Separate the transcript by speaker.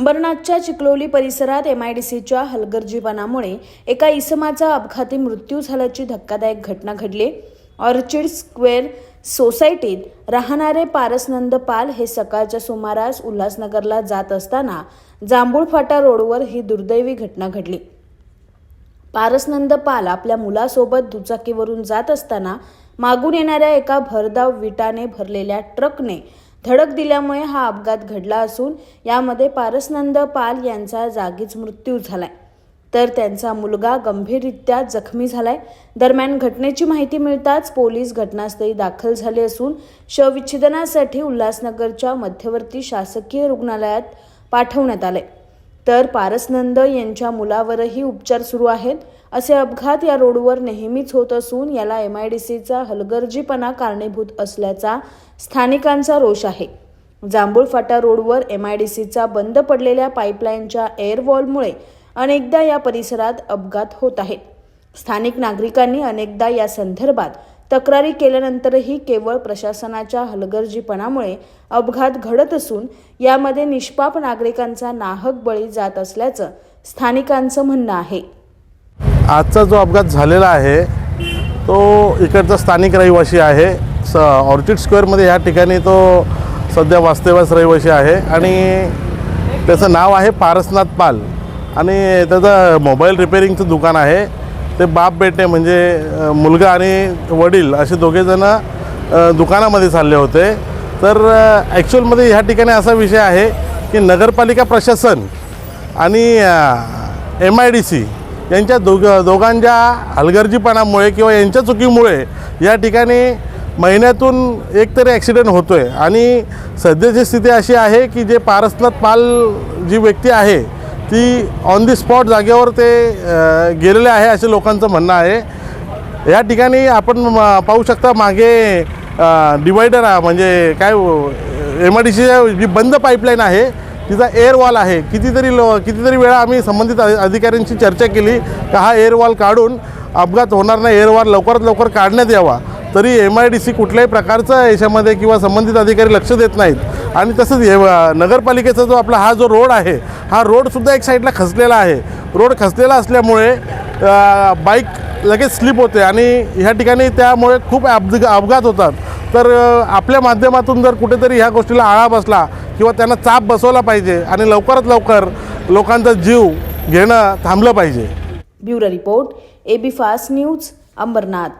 Speaker 1: अंबरनाथच्या चिखलोली परिसरात एमआयडीसीच्या हलगर्जीपणामुळे एका इसमाचा अपघाती मृत्यू झाल्याची धक्कादायक घटना घडली. ऑर्चिड स्क्वेअर सोसायटीत राहणारे पारसनंद पाल हे सकाळच्या सुमारास उल्हासनगरला जात असताना जांभूळफाटा रोडवर ही दुर्दैवी घटना घडली. पारसनंद पाल आपल्या मुलासोबत दुचाकीवरून जात असताना मागून येणाऱ्या एका भरधाव विटाने भरलेल्या ट्रकने धडक दिल्यामुळे हा अपघात घडला असून यामध्ये पारसनंद पाल यांचा जागीच मृत्यू झालाय. तर त्यांचा मुलगा गंभीररित्या जखमी झालाय. दरम्यान घटनेची माहिती मिळताच पोलीस घटनास्थळी दाखल झाले असून शवविच्छेदनासाठी उल्हासनगरच्या मध्यवर्ती शासकीय रुग्णालयात पाठवण्यात आले तर पारसनंद यांच्या मुलावरही उपचार सुरू आहेत. असे अपघात या रोडवर नेहमीच होत असून याला एम आय डी सीचा हलगर्जीपणा कारणीभूत असल्याचा स्थानिकांचा रोष आहे. जांभूळफाटा रोडवर एम आय डी सीचा बंद पडलेल्या पाईपलाईनच्या एअरवॉलमुळे अनेकदा या परिसरात अपघात होत आहेत. स्थानिक नागरिकांनी अनेकदा या संदर्भात तक्रारी केल्यानंतरही केवळ प्रशासनाच्या हलगर्जीपणामुळे अपघात घडत असून यामध्ये निष्पाप नागरिकांचा नाहक बळी जात असल्याचं स्थानिकांचं म्हणणं आहे.
Speaker 2: आजचा जो अपघात झालेला आहे तो इकडचा स्थानिक रहिवासी आहे. स ऑर्चिड स्क्वेअरमध्ये ह्या ठिकाणी तो सध्या वास्तव्यास रहिवासी आहे आणि त्याचं नाव आहे पारसनाथ पाल आणि त्याचं मोबाईल रिपेरिंगचं दुकान आहे. ते बाप बेटे म्हणजे मुलगा आणि वडील असे दोघेजणं दुकानामध्ये चालले होते. तर ॲक्च्युअलमध्ये ह्या ठिकाणी असा विषय आहे की नगरपालिका प्रशासन आणि एम आय डी सी यांच्या दोघ दोघांच्या हलगर्जीपणामुळे किंवा यांच्या चुकीमुळे या ठिकाणी महिन्यातून एक तरी ॲक्सिडेंट होतो आहे आणि सध्याची स्थिती अशी आहे की जे पारसनाथ पाल जी व्यक्ती आहे ती ऑन दी स्पॉट जागेवर ते गेलेले आहे असे लोकांचं म्हणणं आहे. या ठिकाणी आपण पाहू शकता मागे डिवायडर म्हणजे काय एम आय डी सी जी बंद पाईपलाईन आहे तिचा एअर वॉल आहे. कितीतरी लो कितीतरी वेळा आम्ही संबंधित अधिकाऱ्यांशी चर्चा केली का हा एअर वॉल काढून अपघात होणार नाही. एअर वॉल लवकरात लवकर काढण्यात यावा. तरी एम आय डी सी कुठल्याही प्रकारचं याच्यामध्ये किंवा संबंधित अधिकारी लक्ष देत नाहीत. आणि तसंच हे नगरपालिकेचा जो आपला हा जो रोड आहे हा रोडसुद्धा एक साईडला खचलेला आहे. रोड खचलेला असल्यामुळे बाईक लगेच स्लिप होते आणि ह्या ठिकाणी त्यामुळे खूप अपघ अपघात होतात. तर आपल्या माध्यमातून जर कुठेतरी ह्या गोष्टीला आळा बसला किंवा त्यांना चाप बसवला पाहिजे आणि लवकरात लवकर लोकांचा जीव घेणं थांबलं पाहिजे.
Speaker 1: Bureau report A B fast news Ambernath.